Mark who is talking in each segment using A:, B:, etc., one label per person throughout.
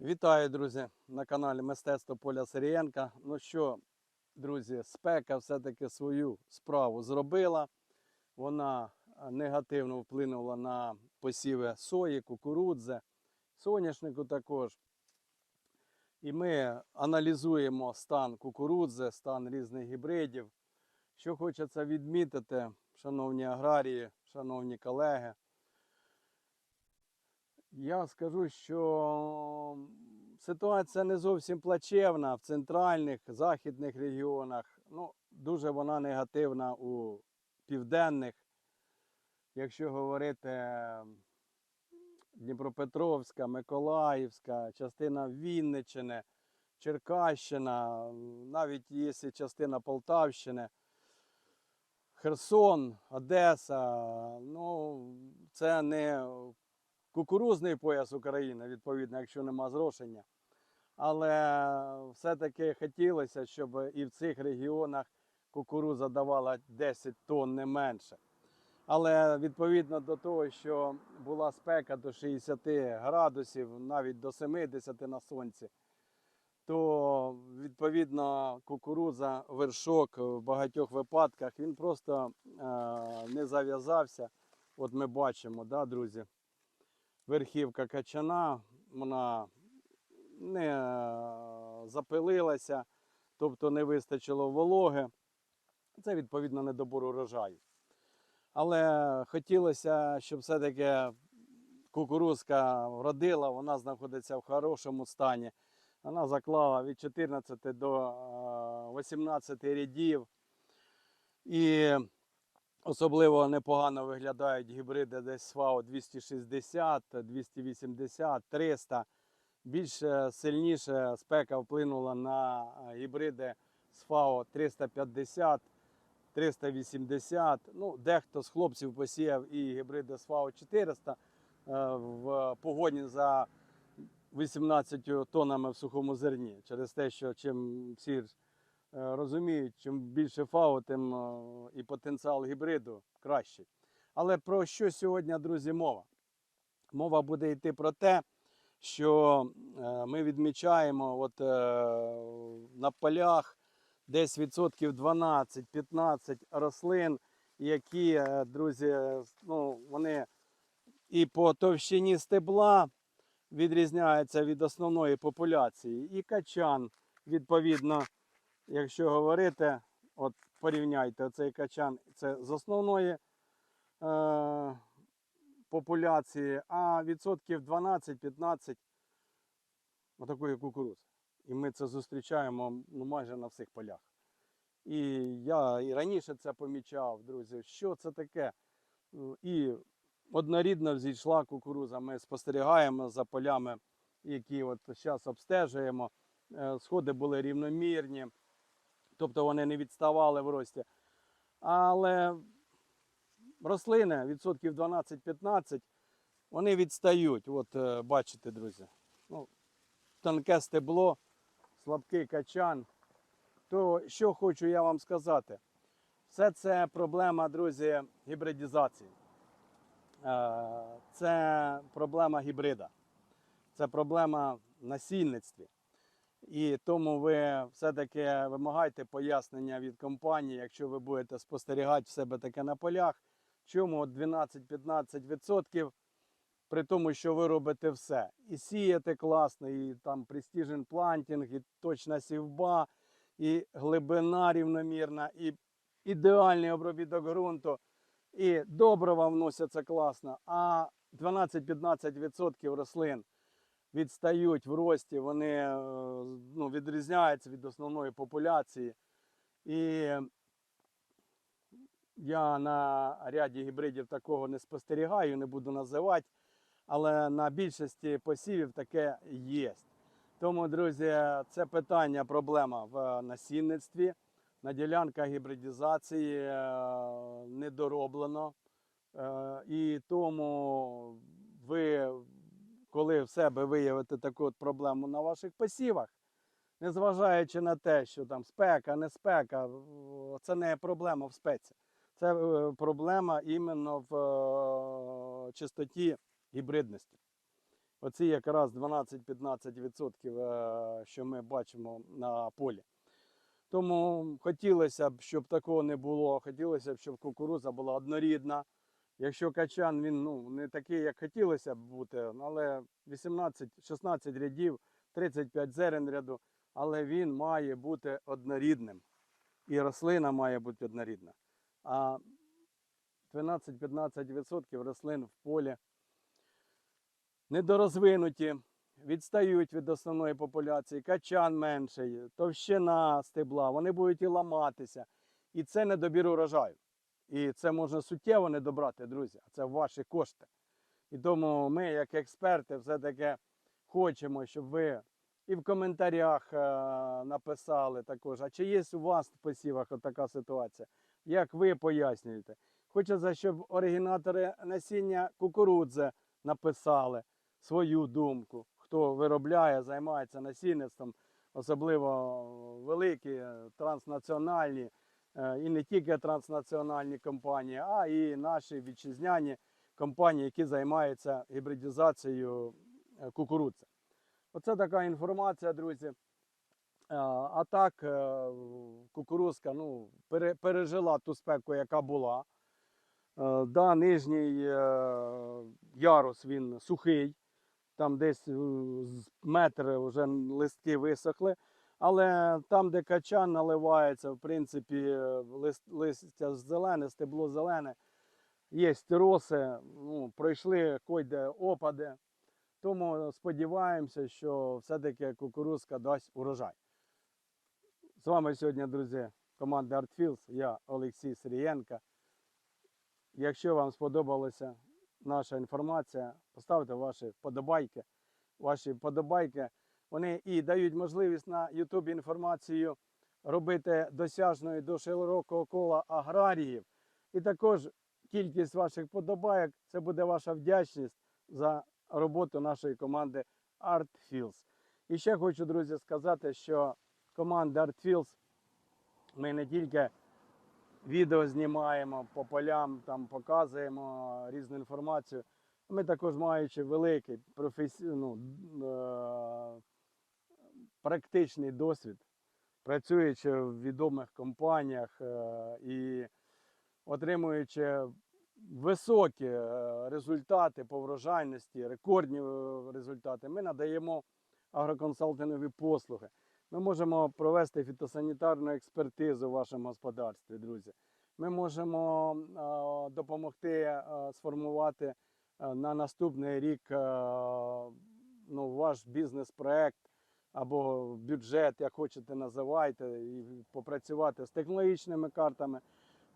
A: Вітаю, друзі, на каналі Мистецтво Поля Сирієнка. Ну що, друзі, спека все-таки свою справу зробила. Вона е, негативно вплинула на посіви сої, кукурудзи, соняшнику також. І ми аналізуємо стан кукурудзи, стан різних гібридів. Що хочеться відмітити, шановні аграрії, шановні колеги, я скажу, що ситуація не зовсім плачевна в центральних, західних регіонах. Ну, дуже вона негативна у південних. Якщо говорити Дніпропетровська, Миколаївська, частина Вінниччини, Черкащина, навіть є частина Полтавщини, Херсон, Одеса. Ну, це не кукурузний пояс України, відповідно, якщо нема зрошення. Але все-таки хотілося, щоб і в цих регіонах кукуруза давала 10 тонн не менше. Але відповідно до того, що була спека до 60 градусів, навіть до 70 на сонці, то відповідно кукуруза, вершок в багатьох випадках він просто е, не зав'язався. От ми бачимо, да, друзі, верхівка качана, вона не е, запилилася, тобто не вистачило вологи. Це відповідно недобор урожаю. Але хотілося, щоб все-таки кукурузка вродила, вона знаходиться в хорошому стані. Вона заклала від 14 до е, 18 рядів. І особливо непогано виглядають гібриди десь СВАО 260, 280, 300. Більш сильніше спека вплинула на е, гібриди СФАО 350, 380. Ну, дехто з хлопців посіяв і гібриди СФАО 400 е, в погоні за 18 тоннами в сухому зерні. Через те, що чим всі е, розуміють, чим більше ФАО, тим е, і потенціал гібриду кращий. Але про що сьогодні, друзі, мова? Мова буде йти про те, що е, ми відмічаємо от, е, на полях десь відсотків 12-15 рослин, які, е, друзі, е, ну, вони і по товщині стебла відрізняються від основної популяції. І качан, відповідно, якщо говорити, от порівняйте цей качан, це з основної е, популяції, а відсотків 12-15 отакої кукурузи. І ми це зустрічаємо ну, майже на всіх полях. І я і раніше це помічав, друзі, що це таке. І однорідно зійшла кукуруза. Ми спостерігаємо за полями, які от зараз обстежуємо. Е, Сходи були рівномірні, тобто вони не відставали в рості. Але рослини відсотків 12-15, вони відстають. От е, бачите, друзі. Ну, тонке стебло, слабкий качан. То що хочу я вам сказати? Все це проблема, друзі, гібридізації. Е, Це проблема гібрида, це проблема насільництві. І тому ви все-таки вимагайте пояснення від компанії, якщо ви будете спостерігати в себе таке на полях, чому 12-15% при тому, що ви робите все. І сієте класно, і там Precision плантінг, і точна сівба, і глибина рівномірна, і ідеальний обробіток ґрунту, і добрива вносяться класно. А 12-15% рослин відстають в рості, вони е, ну, відрізняються від основної популяції. І я на ряді гібридів такого не спостерігаю, не буду називати, але на більшості посівів таке є. Тому, друзі, це питання, проблема в насінництві. На ділянках гібридізації е, не дороблено. Е, І тому ви, коли в себе виявите таку от проблему на ваших посівах, незважаючи на те, що там спека, не спека, це не проблема в спеці. Це е, проблема іменно в е, чистоті гібридності. Оці якраз 12-15%, е, що ми бачимо на полі. Тому хотілося б, щоб такого не було. Хотілося б, щоб кукурудза була однорідна. Якщо качан він ну, не такий, як хотілося б бути, але 18-16 рядів, 35 зерен ряду, але він має бути однорідним. І рослина має бути однорідна. А 12-15% рослин в полі недорозвинуті, відстають від основної популяції, качан менший, товщина стебла, вони будуть і ламатися. І це недобір урожаю. І це можна суттєво не добрати, друзі. а Це ваші кошти. І тому ми, як експерти, все-таки хочемо, щоб ви і в коментарях е, написали також, а чи є у вас в посівах така ситуація? Як ви пояснюєте? Хочеться, щоб оригінатори насіння кукурудзи написали свою думку, хто виробляє, займається насінництвом, особливо великі е, транснаціональні і не тільки транснаціональні компанії, а і наші вітчизняні компанії, які займаються гібридизацією е, кукурудзи. Оце така інформація, друзі. Е, А так, е, кукурузка ну, пережила ту спеку, яка була. Е, Да, нижній е, ярус він сухий, там десь е, метр вже листки висохли. Але там, де качан наливається, в принципі, лист, листя зелене, стебло зелене, є роси, ну, пройшли койде опади. Тому сподіваємося, що все-таки кукурузка дасть урожай. З вами сьогодні, друзі, команда ArtFields, я Олексій Сирієнко. Якщо вам сподобалася наша інформація, поставте ваші вподобайки. Ваші вподобайки вони і дають можливість на YouTube інформацію робити досяжною до широкого кола аграріїв. І також кількість ваших вподобайок це буде ваша вдячність за роботу нашої команди ArtFields. І ще хочу, друзі, сказати, що команда ArtFields ми не тільки відео знімаємо по полям, там показуємо різну інформацію. Ми також маючи великий професі... ну, е, практичний досвід, працюючи в відомих компаніях е, і отримуючи високі е, результати по врожайності, рекордні е, результати, ми надаємо агроконсалтингові послуги. Ми можемо провести фітосанітарну експертизу в вашому господарстві, друзі. Ми можемо допомогти сформувати на наступний рік ну, ваш бізнес-проект або бюджет, як хочете називайте, і попрацювати з технологічними картами,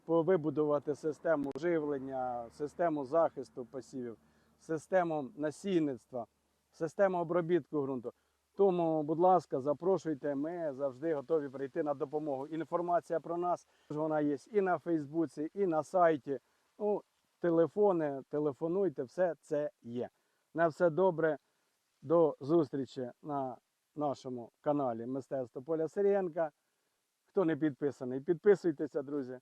A: вибудувати систему живлення, систему захисту посівів, систему насінництва, систему обробітку ґрунту. Тому, будь ласка, запрошуйте, ми завжди готові прийти на допомогу. Інформація про нас вона є і на Фейсбуці, і на сайті. Ну, телефони, телефонуйте, все це є. На все добре. До зустрічі на нашому каналі Мистецтво Поля Сирієнка. Хто не підписаний, підписуйтеся, друзі.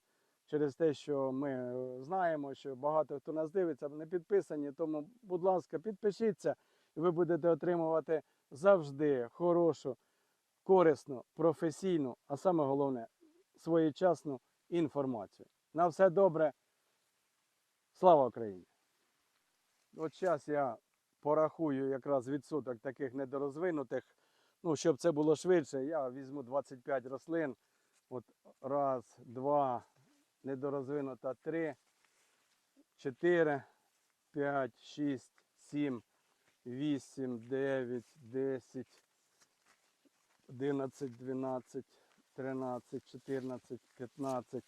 A: Через те, що ми е, знаємо, що багато хто нас дивиться, не підписані. Тому, будь ласка, підпишіться, і ви будете отримувати завжди хорошу, корисну, професійну, а саме головне своєчасну інформацію. На все добре. Слава Україні! От зараз я порахую якраз відсоток таких недорозвинутих. Ну, щоб це було швидше, я візьму 25 рослин. От раз, два, недорозвинута три, чотири, п'ять, шість, сім, вісім, дев'ять, десять, одинадцять, дванадцять, тринадцять, чотирнадцять, п'ятнадцять,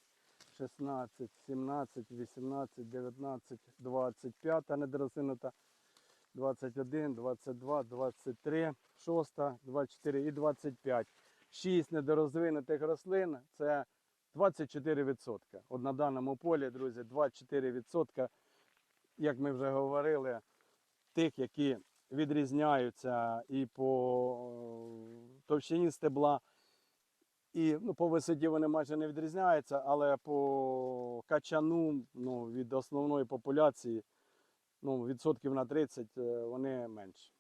A: шістнадцять, сімнадцять, вісімнадцять, дев'ятнадцять, двадцять, п'ята недорозвинута. 21, 22, 23, 6, 24 і 25. 6 недорозвинутих рослин це 24%. От на даному полі, друзі, 24%, як ми вже говорили, тих, які відрізняються і по е, товщині стебла, і ну, по висоті вони майже не відрізняються, але по качану ну, від основної популяції ну, відсотків на 30 е, вони менші.